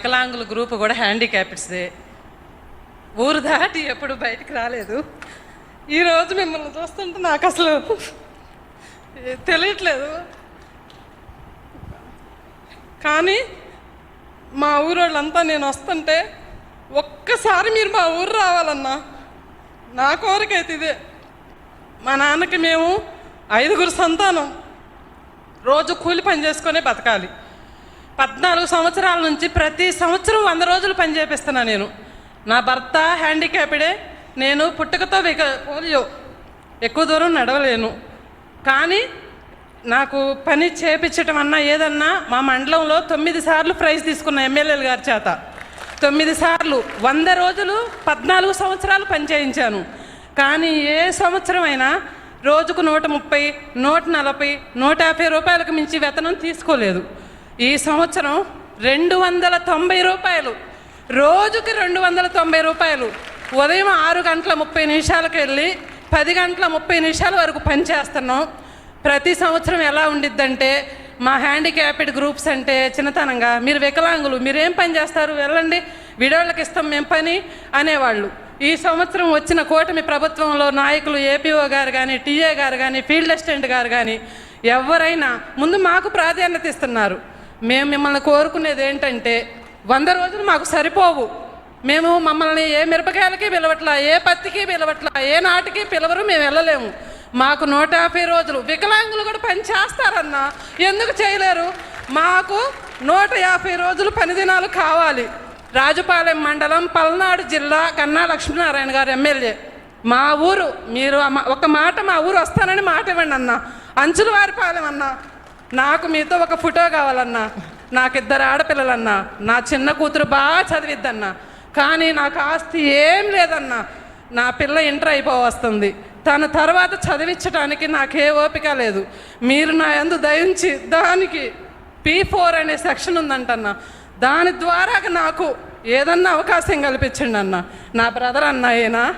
వికలాంగుల గ్రూప్ కూడా హ్యాండిక్యాప్డ్స్దే. ఊరు దాటి ఎప్పుడు బయటికి రాలేదు. ఈరోజు మిమ్మల్ని చూస్తుంటే నాకు అసలు తెలియట్లేదు. కానీ మా ఊరోళ్ళంతా నేను వస్తుంటే ఒక్కసారి మీరు మా ఊరు రావాలన్నా నా కోరిక అయితే ఇదే. మా నాన్నకి మేము ఐదుగురు సంతానం. రోజు కూలి పని చేసుకునే బతకాలి. పద్నాలుగు సంవత్సరాల నుంచి ప్రతి సంవత్సరం వంద రోజులు పని చేపిస్తున్నా నేను. నా భర్త హ్యాండిక్యాప్డే. నేను పుట్టుకతో విక పోలియో. ఎక్కువ దూరం నడవలేను. కానీ నాకు పని చేపించటం అన్నా ఏదన్నా మా మండలంలో తొమ్మిది సార్లు ప్రైజ్ తీసుకున్న ఎమ్మెల్యేలు గారి చేత. తొమ్మిది సార్లు వంద రోజులు పద్నాలుగు సంవత్సరాలు పనిచేయించాను కానీ ఏ సంవత్సరం అయినా రోజుకు నూట ముప్పై నూట నలభై నూట యాభై రూపాయలకు మించి వేతనం తీసుకోలేదు. ఈ సంవత్సరం రెండు వందల తొంభై రూపాయలు. రోజుకి రెండు వందల తొంభై రూపాయలు. ఉదయం ఆరు గంటల ముప్పై నిమిషాలకు వెళ్ళి పది గంటల ముప్పై నిమిషాల వరకు పని చేస్తున్నాం. ప్రతి సంవత్సరం ఎలా ఉండిద్దంటే మా హ్యాండిక్యాప్డ్ గ్రూప్స్ అంటే చిన్నతనంగా మీరు వికలాంగులు మీరేం పని చేస్తారు? వెళ్ళండి విడోళ్ళకి ఇస్తాం మేము పని అనేవాళ్ళు. ఈ సంవత్సరం వచ్చిన కూటమి ప్రభుత్వంలో నాయకులు ఏపీఓ గారు కానీ టీఏ గారు కానీ ఫీల్డ్ అసిస్టెంట్ గారు కానీ ఎవరైనా ముందు మాకు ప్రాధాన్యత ఇస్తున్నారు. మేము మిమ్మల్ని కోరుకునేది ఏంటంటే వంద రోజులు మాకు సరిపోవు. మేము మమ్మల్ని ఏ మిరపకాయలకి పిలవట్లా ఏ పత్తికి పిలవట్లా ఏ నాటికి పిలవరు మేము వెళ్ళలేము. మాకు నూట యాభై రోజులు వికలాంగులు కూడా పని చేస్తారన్నా. ఎందుకు చేయలేరు? మాకు నూట యాభై రోజులు పని దినాలు కావాలి. రాజుపాలెం మండలం పల్నాడు జిల్లా కన్నా లక్ష్మీనారాయణ గారు ఎమ్మెల్యే. మా ఊరు మీరు ఒక మాట మా ఊరు వస్తానని మాట ఇవ్వండి అన్న. అంచుల వారిపాలెం అన్న. నాకు మీతో ఒక ఫోటో కావాలన్నా నాకు ఇద్దరు ఆడపిల్లలన్నా నా చిన్న కూతురు బాగా చదివిద్దన్నా కానీ నాకు ఆస్తి ఏం లేదన్నా నా పిల్ల ఇంటర్ అయిపోవస్తుంది. తన తర్వాత చదివించడానికి నాకే ఓపిక లేదు. మీరు నా యందు దయించి దానికి పీ ఫోర్ అనే సెక్షన్ ఉందంటన్నా దాని ద్వారా నాకు ఏదన్నా అవకాశం కల్పించండి అన్న నా బ్రదర్ అన్నాయేనా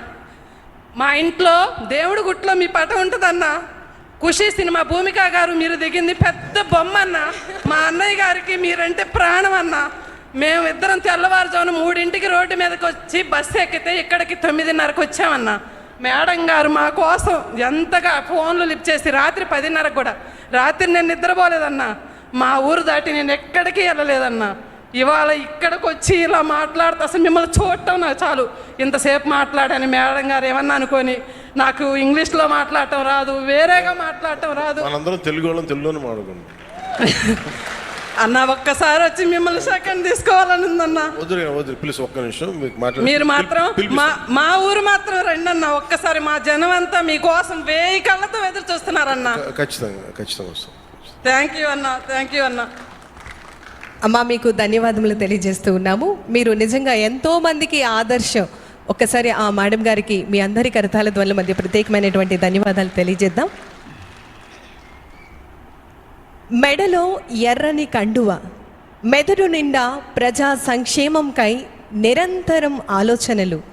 మా ఇంట్లో దేవుడి గుట్లో మీ పట ఉంటుందన్నా ఖుషి సినిమా భూమిక గారు మీరు దిగింది పెద్ద బొమ్మ అన్న మా అన్నయ్య గారికి మీరంటే ప్రాణం అన్న మేము ఇద్దరం తెల్లవారుజామున మూడింటికి రోడ్డు మీదకి వచ్చి బస్సు ఎక్కితే ఇక్కడికి తొమ్మిదిన్నరకు వచ్చామన్న. మేడం గారు మా కోసం ఎంతగా ఫోన్లు లిఫ్ట్ చేసి రాత్రి పదిన్నరకు కూడా. రాత్రి నేను నిద్రపోలేదన్నా. మా ఊరు దాటి నేను ఎక్కడికి వెళ్ళలేదన్నా. ఇవాళ ఇక్కడికి వచ్చి ఇలా మాట్లాడితే అసలు మిమ్మల్ని చూడటం నాకు చాలు. ఇంతసేపు మాట్లాడాను మేడం గారు ఏమన్నా అనుకొని నాకు ఇంగ్లీష్లో మాట్లాడటం రాదు వేరేగా మాట్లాడటం రాదు. మనందరం తెలుగు వాళ్ళం తెలుగులోనే మాట్లాడుకుందాం అన్న ఒక్కసారి వచ్చి మిమ్మల్ని సెకండ్ తీసుకోవాలని ఉందన్న వదిలే వదిలే ప్లీజ్ ఒక్క నిమిషం మీకు మాట్లాడ మీరు మాత్రం మా మా ఊరు మాత్రం రండి అన్న ఒక్కసారి మా జనం అంతా మీకోసం వేయి కళ్ళతో ఎదురు చూస్తున్నారన్న. ఖచ్చితంగా ఖచ్చితంగా వస్తాం. థ్యాంక్ యూ అన్న థ్యాంక్ యూ అన్న. అమ్మా మీకు ధన్యవాదములు తెలియజేస్తూ ఉన్నాము. మీరు నిజంగా ఎంతో మందికి ఆదర్శం. ఒక్కసారి ఆ మేడం గారికి మీ అందరి కరతాల ధ్వనుల మధ్య ప్రత్యేకమైనటువంటి ధన్యవాదాలు తెలియజేద్దాం. మెడలో ఎర్రని కండువ మెదడు నిండా ప్రజా సంక్షేమంకై నిరంతరం ఆలోచనలు.